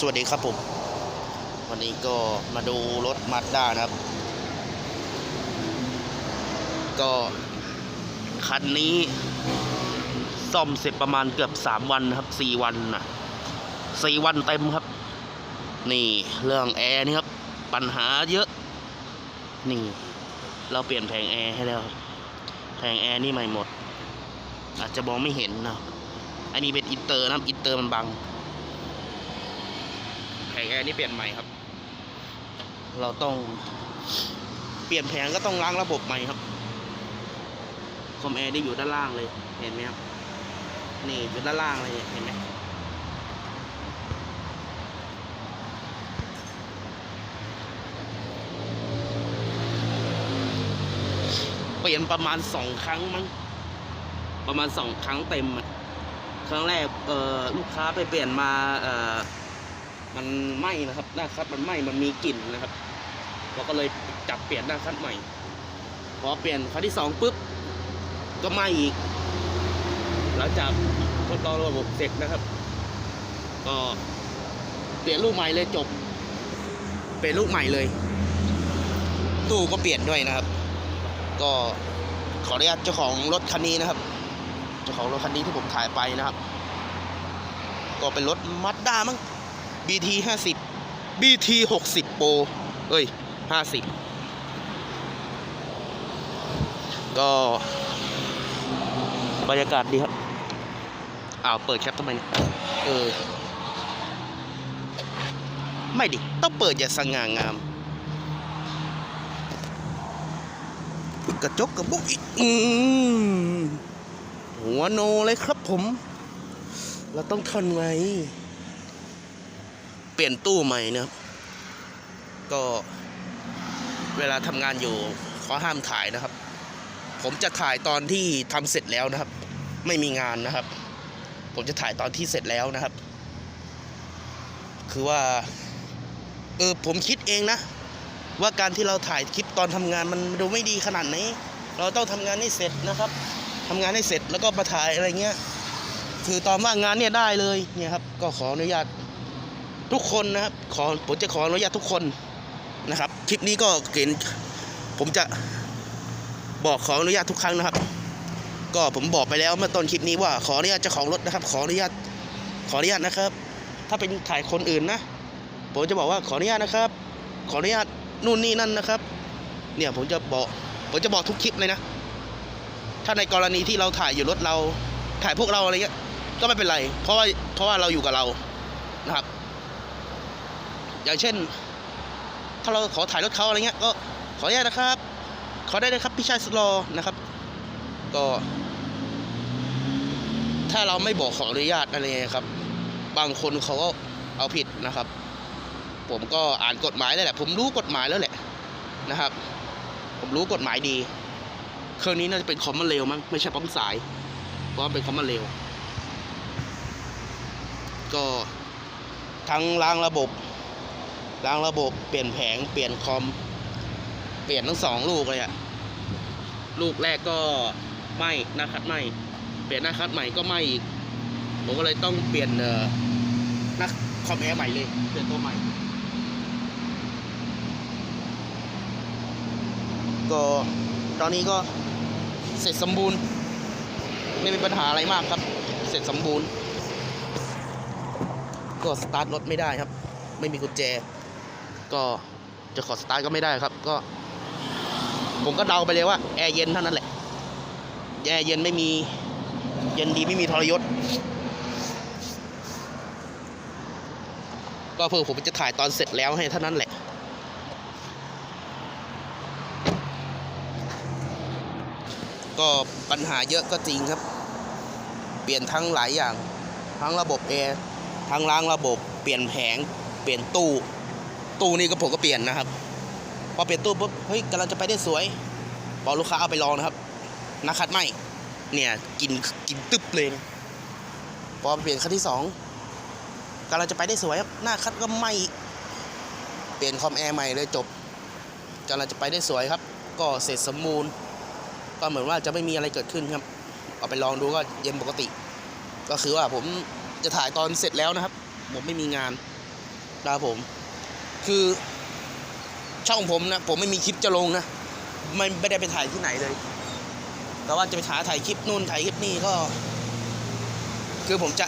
สวัสดีครับผม วันนี้ก็มาดูรถมาด้านะครับ ก็คันนี้ซ่อมเสร็จประมาณเกือบสามวันครับสี่วันนะสี่วันเต็มครับ นี่เรื่องแอร์นี่ครับ ปัญหาเยอะ นี่ เราเปลี่ยนแผงแอร์ให้แล้วแผงแอร์นี่ใหม่หมด อาจจะมองไม่เห็นนะอันนี้เป็นอินเตอร์นะอินเตอร์มันบัง ผงแอร์นี่เปลี่ยนใหม่ครับ เราต้องเปลี่ยนแผงก็ต้องล้างระบบใหม่ครับ คอมแอร์นี่อยู่ด้านล่างเลย เห็นไหมครับ นี่อยู่ด้านล่างเลยเห็นไหมเปลี่ยนประมาณสองครั้งมั้ง ประมาณสองครั้งเต็มครั้งแรกเอ่อลูกค้าไปเปลี่ยนมาเอ่อ มันไหม้นะครับหน้าคัดมันไหม้มันมีกลิ่นนะครับเราก็เลยจับเปลี่ยนหน้าคัดใหม่ พอเปลี่ยนครั้งที่สองปุ๊บก็ไหม้อีกหลังจากทดลองระบบเสร็จนะครับ ก็เปลี่ยนลูกใหม่เลยจบ เปลี่ยนลูกใหม่เลย ตู้ก็เปลี่ยนด้วยนะครับ ก็ขออนุญาตเจ้าของรถคันนี้นะครับ เจ้าของรถคันนี้ที่ผมถ่ายไปนะครับ ก็เป็นรถมัดด้ามั้ง BT 50 BT 60 Pro เอ้ย 50 ก็ บรรยากาศดีครับ อ้าว เปิดแคปทำไมเนี่ย เออ ไม่ดิ ต้องเปิดอย่าสง่างาม กระจกกระบุกอีกอืมหัวโนเลยครับผม เราต้องทนไว้ เปลี่ยนตู้ใหม่นะครับ ก็เวลาทำงานอยู่ขาห้ามถ่ายนะครับ ผมจะถ่ายตอนที่ทำเสร็จแล้วนะครับ ไม่มีงานนะครับ ผมจะถ่ายตอนที่เสร็จแล้วนะครับ คือว่า เออผมคิดเองนะ ว่าการที่เราถ่ายคลิปตอนทำงานมันดูไม่ดีขนาดไหนเราต้องทำงานให้เสร็จนะครับทำงานให้เสร็จแล้วก็มาถ่ายอะไรเงี้ยคือตอนว่างงานเนี่ยได้เลยเนี่ยครับ ก็ขออนุญาต ทุกคนนะครับขอผมจะขออนุญาตทุกคนนะครับ คลิปนี้ก็เกณฑ์ผมจะบอกขออนุญาตทุกครั้งนะครับ ก็ผมบอกไปแล้วเมื่อต้นคลิปนี้ว่าขออนุญาตเจ้าของรถนะครับ ขออนุญาตขออนุญาตนะครับ ถ้าเป็นถ่ายคนอื่นนะผมจะบอกว่าขออนุญาตนะครับ ขออนุญาตนู่นนี่นั่นนะครับ เนี่ยผมจะบอกผมจะบอกทุกคลิปเลยนะ ถ้าในกรณีที่เราถ่ายอยู่รถเราถ่ายพวกเราอะไรเงี้ยก็ไม่เป็นไร เพราะว่าเพราะว่าเราอยู่กับเรานะครับ อย่างเช่น ถ้าเราขอถ่ายรถเขาอะไรเงี้ยก็ขออนุญาตนะครับ ขอได้เลยครับพี่ชายสุดรอนะครับ ก็ ถ้าเราไม่บอกขออนุญาตอะไรเงี้ยครับ บางคนเขาก็เอาผิดนะครับ ผมก็อ่านกฎหมายแล้วแหละ ผมรู้กฎหมายแล้วแหละนะครับ ผมรู้กฎหมายดีเครื่องนี้น่าจะเป็นคอมมอนเร็วมั้งไม่ใช่ปั๊มสายเพราะเป็นคอมมอนเร็วก็ทั้งล้างระบบ ล้างระบบเปลี่ยนแผงเปลี่ยนคอม เปลี่ยนทั้งสองลูกเลยอะลูกแรกก็ไหมหน้าคัดไหมเปลี่ยนหน้าคัดใหม่ก็ไหมอีก ผมก็เลยต้องเปลี่ยนเอ่อหน้าคอมแอร์ใหม่เลยเปลี่ยนตัวใหม่ ก็ตอนนี้ก็เสร็จสมบูรณ์ ไม่มีปัญหาอะไรมากครับ เสร็จสมบูรณ์ ก็สตาร์ทรถไม่ได้ครับ ไม่มีกุญแจ ก็จะขอสตาร์ทก็ไม่ได้ครับ ก็ ผมก็เดาไปเลยว่าแอร์เย็นเท่านั้นแหละแอร์เย็นไม่มี เย็นดีไม่มีทรยศ ก็เพื่อผมจะถ่ายตอนเสร็จแล้วให้เท่านั้นแหละก็ปัญหาเยอะก็จริงครับ เปลี่ยนทั้งหลายอย่าง ทั้งระบบแอร์ทั้งล้างระบบ เปลี่ยนแผง เปลี่ยนตู้ ตู้นี่ก็ผมก็เปลี่ยนนะครับ พอเปลี่ยนตู้ปุ๊บเฮ้ยกำลังจะไปได้สวยพอลูกค้าเอาไปลองนะครับนักคัดไหมเนี่ยกินกินตึบเลยพอเปลี่ยนคันที่สองกำลังจะไปได้สวยครับหน้าคัดก็ไมอีกเปลี่ยนคอมแอร์ใหม่เลยจบกำลังจะไปได้สวยครับ ก็เสร็จสมบูรณ์ก็เหมือนว่าจะไม่มีอะไรเกิดขึ้นครับเอาไปลองดูก็เย็นปกติ ก็คือว่าผมจะถ่ายตอนเสร็จแล้วนะครับ ผมไม่มีงานนะครับผม คือช่องผมนะ ผมไม่มีคลิปจะลงนะไม่ไม่ได้ไปถ่ายที่ไหนเลย แต่ว่าจะไปถ่าถ่ายคลิปนู่นถ่ายคลิปนี่ก็ คือผมจะ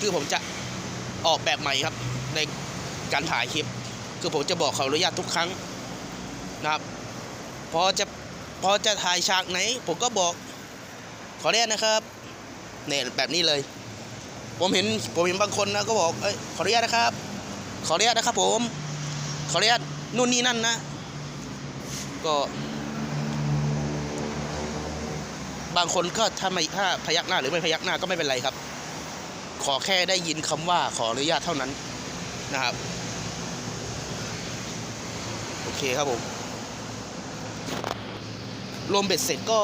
คือผมจะออกแบบใหม่ครับ ในการถ่ายคลิป คือผมจะบอกเขออนุญาตทุกครั้งนะครับพอจะพอจะถ่ายฉากไหน ผมก็บอก ขออนุญาตนะครับเนี่ยแบบนี้เลย ผมเห็นผมเห็นบางคนนะก็บอกเอ้ยขออนุญาตนะครับ ขออนุญาตนะครับ ผม ขออนุญาตนู่นนี่นั่นนะ ก็บางคนก็ถ้าไม่ถ้าพยักหน้าหรือไม่พยักหน้าก็ไม่เป็นไรครับ ขอแค่ได้ยินคำว่าขออนุญาตเท่านั้นนะครับ โอเคครับผม รวมเบ็ดเสร็จก็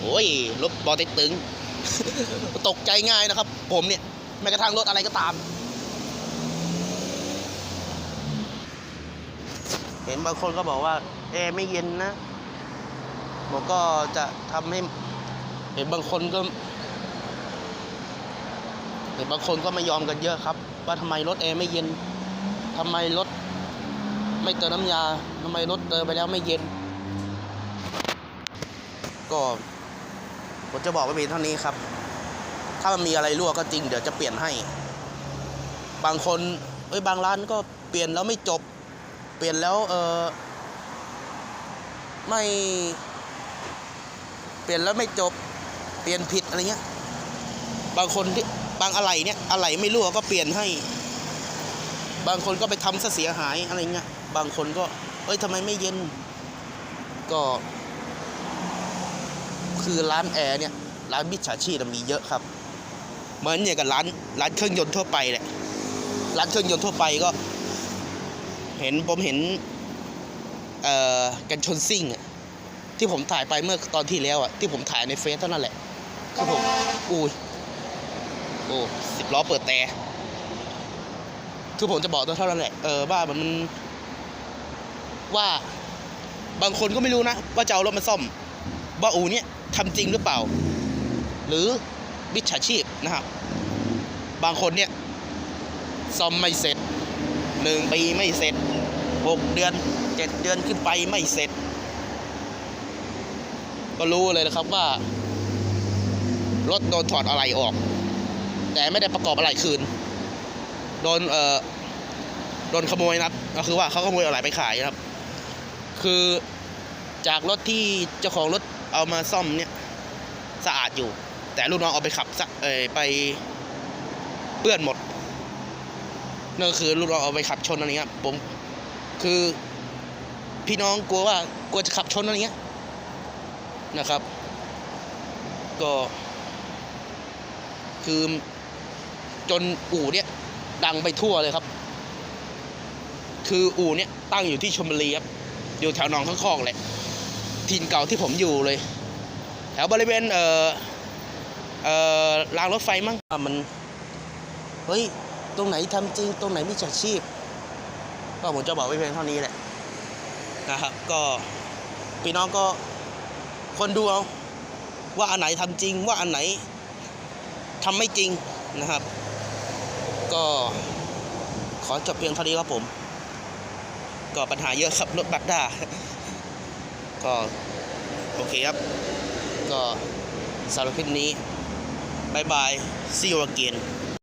โอ้ยรถบอเต็กตึง ตกใจง่ายนะครับ ผมเนี่ยแม้กระทั่งรถอะไรก็ตาม เห็นบางคนก็บอกว่าแอร์ไม่เย็นนะผมก็จะทำให้ เห็นบางคนก็เห็นบางคนก็ไม่ยอมกันเยอะครับ ว่าทำไมรถแอร์ไม่เย็นทำไมรถไม่เติมน้ำยาทำไมรถเติมไปแล้วไม่เย็น ก็ ผมจะบอกว้เพีเท่านี้ครับ ถ้ามันมีอะไรรั่วก็จริงเดี๋ยวจะเปลี่ยนให้ บางคนเอ้ยบางร้านก็เปลี่ยนแล้วไม่จบ เปลี่ยนแล้วเออไม่ เปลี่ยนแล้วไม่จบ เปลี่ยนผิดอะไรเงี้ย บางคนที่บางอะไรเนี่ยอะไรไม่รั่วก็เปลี่ยนให้ บางคนก็ไปทำเสียหายอะไรเงี้ย บางคนก็ เอ้ยทำไมไม่เย็น ก็ คือร้านแอร์เนี่ยร้านมิจฉาชีพมีเยอะครับ เหมือนอย่างกับร้านร้านเครื่องยนต์ทั่วไปแหละร้านเครื่องยนต์ทั่วไปก็ เห็นผมเห็นเอ่อกันชนซิ่งที่ผมถ่ายไปเมื่อตอนที่แล้วอะที่ผมถ่ายในเฟซเท่านั้นแหละคือผมอุ้ยโอ้สิบล้อเปิดแต่คือผมจะบอกตัวเท่านั้นแหละเออว่ามันว่าบางคนก็ไม่รู้นะ ว่าจะเอารถมาซ่อมว่าอูเนี่ย ทำจริงหรือเปล่า หรือมิจฉาชีพนะครับ บางคนเนี่ยซ่อมไม่เสร็จหนึ่งปีไม่เสร็จหกเดือนเจ็ดเดือนขึ้นไปไม่เสร็จ ก็รู้เลยนะครับว่ารถโดนถอดอะไรออก แต่ไม่ได้ประกอบอะไรคืน โดนเอ่อโดนขโมยนะครับ ก็คือว่าเขาขโมยอะไรไปขายนะครับ คือจากรถที่เจ้าของรถ เอามาซ่อมเนี่ยสะอาดอยู่ แต่ลูกน้องเอาไปขับซะเอยไปเปื้อนหมดนั่นก็คือลูกน้องเอาไปขับชนอะไรเงี้ยผมคือพี่น้องกลัวว่ากลัวจะขับชนอะไรเงี้ยนะครับ ก็คือจนอู่เนี่ยดังไปทั่วเลยครับ คืออู่เนี่ยตั้งอยู่ที่ชลบุรีครับ อยู่แถวหนองข้างคอกเลย ถิ่นเก่าที่ผมอยู่เลย แถวบริเวณเอ่อเอ่อรางรถไฟมั้งมันเฮ้ยตรงไหนทำจริง ตรงไหนมิจฉาชีพ ก็ผมจะบอกไว้เพียงเท่านี้แหละนะครับ ก็พี่น้องก็คนดูเอาว่าอันไหนทำจริงว่าอันไหนทำไม่จริงนะครับ ก็ขอจบเพียงเท่านี้ครับผม ก็ปัญหาเยอะครับรถบัตด้า ก็โอเคครับ ก็สำหรับคลิปนี้บายบาย see you again